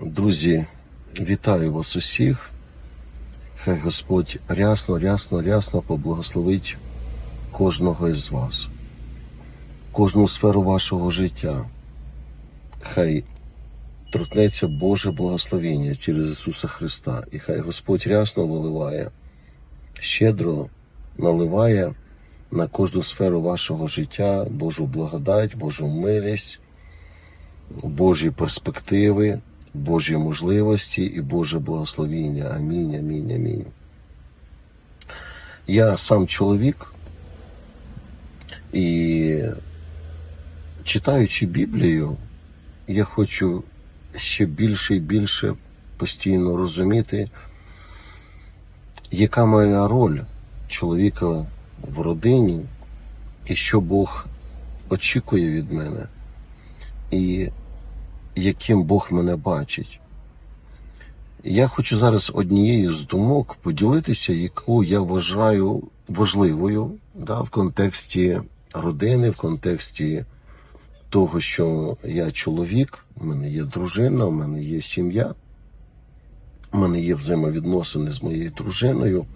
Друзі, вітаю вас усіх. Хай Господь рясно, рясно, рясно поблагословить кожного із вас, кожну сферу вашого життя. Хай торкнеться Боже благословення через Ісуса Христа, і хай Господь рясно виливає, щедро наливає на кожну сферу вашого життя Божу благодать, Божу милість, Божі перспективи, Божі можливості і Боже благословіння. Амінь, амінь, амінь. Я сам чоловік і читаючи Біблію, я хочу ще більше і більше постійно розуміти, яка моя роль чоловіка в родині, і що Бог очікує від мене, і яким Бог мене бачить. Я хочу зараз однією з думок поділитися, яку я вважаю важливою да, в контексті родини, в контексті того, що я чоловік, у мене є дружина, у мене є сім'я, у мене є взаємовідносини з моєю дружиною,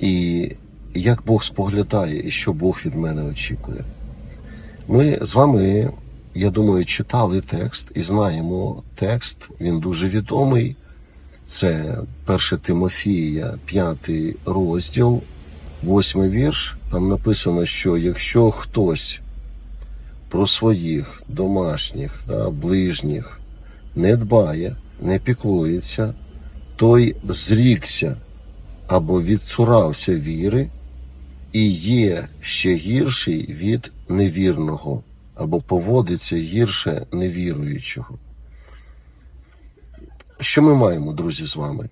і як Бог споглядає і що Бог від мене очікує. Ми з вами, я думаю, читали текст і знаємо текст, він дуже відомий. Це 1 Тимофія, 5 розділ, 8 вірш. Там написано, що якщо хтось про своїх домашніх, да, ближніх не дбає, не піклується, той зрікся або відцурався віри і є ще гірший від невірного, або поводиться гірше невіруючого. Що ми маємо, друзі, з вами?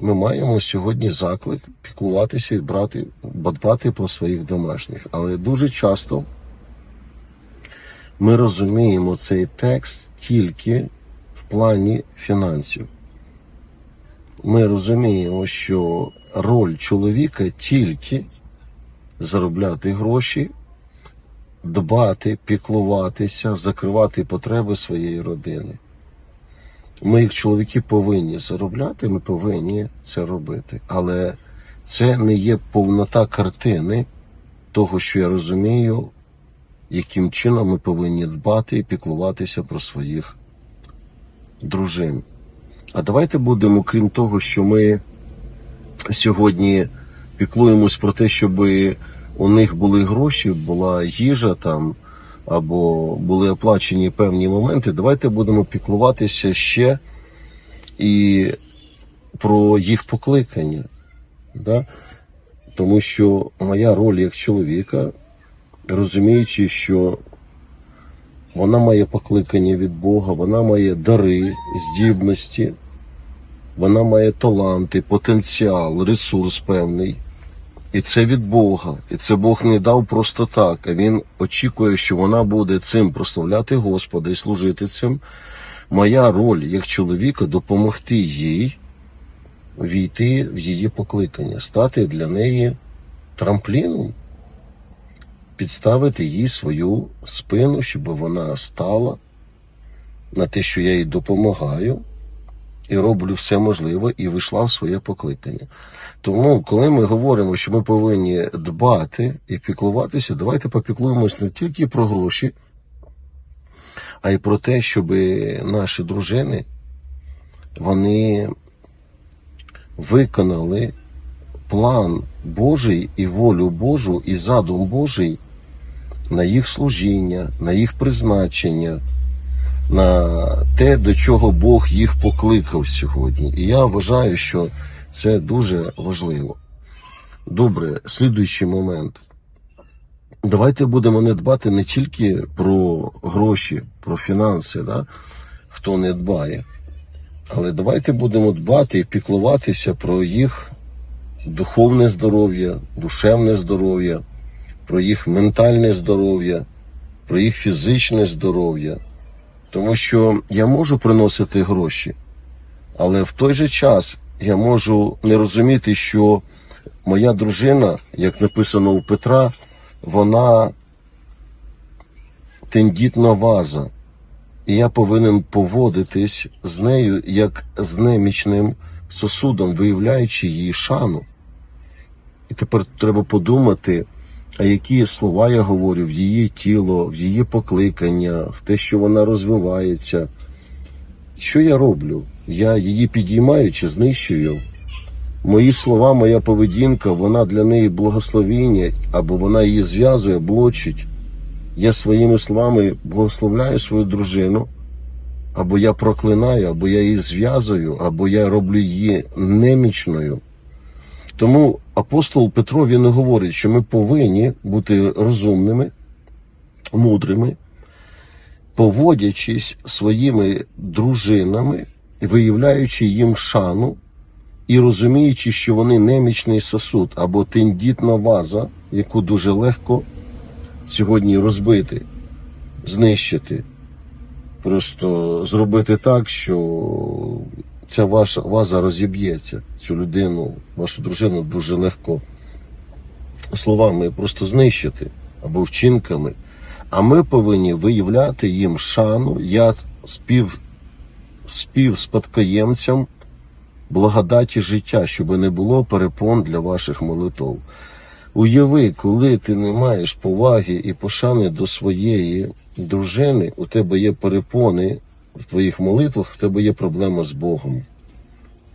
Ми маємо сьогодні заклик піклуватися і брати, дбати про своїх домашніх. Але дуже часто ми розуміємо цей текст тільки в плані фінансів. Ми розуміємо, що роль чоловіка тільки заробляти гроші, дбати, піклуватися, закривати потреби своєї родини. Ми, як чоловіки, повинні заробляти, ми повинні це робити. Але це не є повнота картини того, що я розумію, яким чином ми повинні дбати і піклуватися про своїх дружин. А давайте будемо, крім того, що ми сьогодні піклуємось про те, щоб у них були гроші, була їжа там, або були оплачені певні моменти, давайте будемо піклуватися ще і про їх покликання. Да? Тому що моя роль як чоловіка, розуміючи, що вона має покликання від Бога, вона має дари, здібності, вона має таланти, потенціал, ресурс певний. І це від Бога. І це Бог не дав просто так. А Він очікує, що вона буде цим прославляти Господа і служити цим. Моя роль як чоловіка допомогти їй війти в її покликання, стати для неї трампліном, підставити їй свою спину, щоб вона стала на те, що я їй допомагаю, і роблю все можливе, і вийшла в своє покликання. Тому, коли ми говоримо, що ми повинні дбати і піклуватися, давайте попіклуємось не тільки про гроші, а й про те, щоб наші дружини вони виконали план Божий і волю Божу, і задум Божий на їх служіння, на їх призначення, на те, до чого Бог їх покликав сьогодні. І я вважаю, що це дуже важливо. Добре, слідуючий момент. Давайте будемо не дбати не тільки про гроші, про фінанси, да? хто не дбає, але давайте будемо дбати і піклуватися про їх духовне здоров'я, душевне здоров'я, про їх ментальне здоров'я, про їх фізичне здоров'я. Тому що я можу приносити гроші, але в той же час я можу не розуміти, що моя дружина, як написано у Петра, вона тендітна ваза. І я повинен поводитись з нею як з немічним сосудом, виявляючи її шану. І тепер треба подумати, а які слова я говорю в її тіло, в її покликання, в те, що вона розвивається. Що я роблю? Я її підіймаю чи знищую? Мої слова, моя поведінка, вона для неї благословіння, або вона її зв'язує, блочить. Я своїми словами благословляю свою дружину, або я проклинаю, або я її зв'язую, або я роблю її немічною. Тому апостол Петро він говорить, що ми повинні бути розумними, мудрими, поводячись своїми дружинами, виявляючи їм шану і розуміючи, що вони немічний сосуд або тендітна ваза, яку дуже легко сьогодні розбити, знищити. Просто зробити так, що ця ваша ваза розіб'ється. Цю людину, вашу дружину дуже легко словами просто знищити або вчинками. А ми повинні виявляти їм шану, я спів, співспадкоємцям благодаті життя, щоб не було перепон для ваших молитов. Уяви, коли ти не маєш поваги і пошани до своєї дружини, у тебе є перепони в твоїх молитвах, в тебе є проблема з Богом.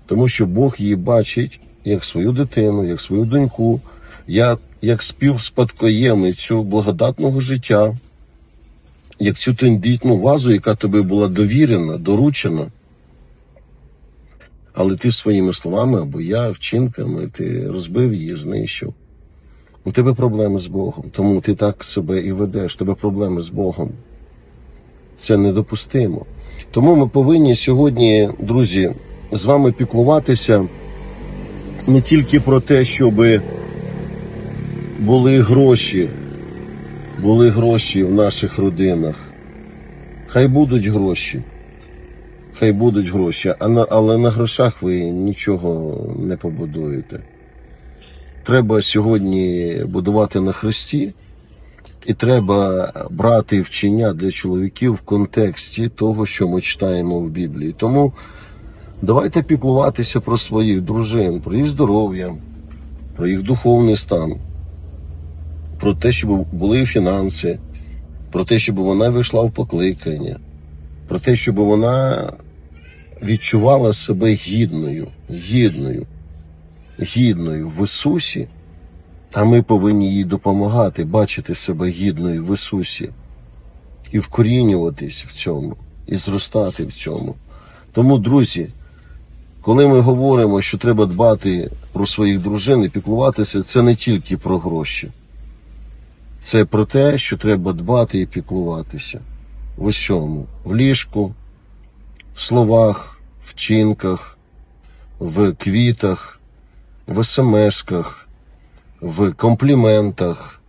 Тому що Бог її бачить як свою дитину, як свою доньку, як, як співспадкоємицю благодатного життя, як цю тендітну вазу, яка тобі була довірена, доручена. Але ти своїми словами або я вчинками, ти розбив її, знищив. У тебе проблеми з Богом, тому ти так себе і ведеш, у тебе проблеми з Богом. Це недопустимо. Тому ми повинні сьогодні, друзі, з вами піклуватися не тільки про те, щоб були гроші, були гроші в наших родинах. Хай будуть гроші. Хай будуть гроші, але на грошах ви нічого не побудуєте. Треба сьогодні будувати на Христі, і треба брати вчення для чоловіків в контексті того, що ми читаємо в Біблії. Тому давайте піклуватися про своїх дружин, про їх здоров'я, про їх духовний стан, про те, щоб були фінанси, про те, щоб вона вийшла в покликання, про те, щоб вона відчувала себе гідною, гідною, гідною в Ісусі, а ми повинні їй допомагати бачити себе гідною в Ісусі і вкорінюватись в цьому, і зростати в цьому. Тому, друзі, коли ми говоримо, що треба дбати про своїх дружин і піклуватися, це не тільки про гроші. Це про те, що треба дбати і піклуватися. В усьому. В ліжку, в словах, вчинках, в квітах, в смс-ках, в компліментах.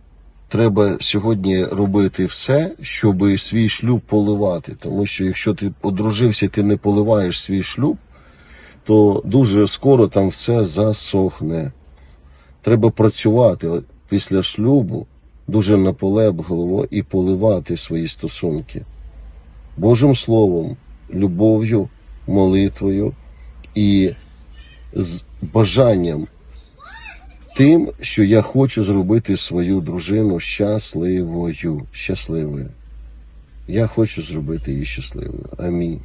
Треба сьогодні робити все, щоб свій шлюб поливати. Тому що якщо ти одружився, ти не поливаєш свій шлюб, то дуже скоро там все засохне. Треба працювати після шлюбу дуже наполегливо і поливати свої стосунки Божим Словом, любов'ю, молитвою і з бажанням тим, що я хочу зробити свою дружину щасливою. Щасливою. Я хочу зробити її щасливою. Амінь.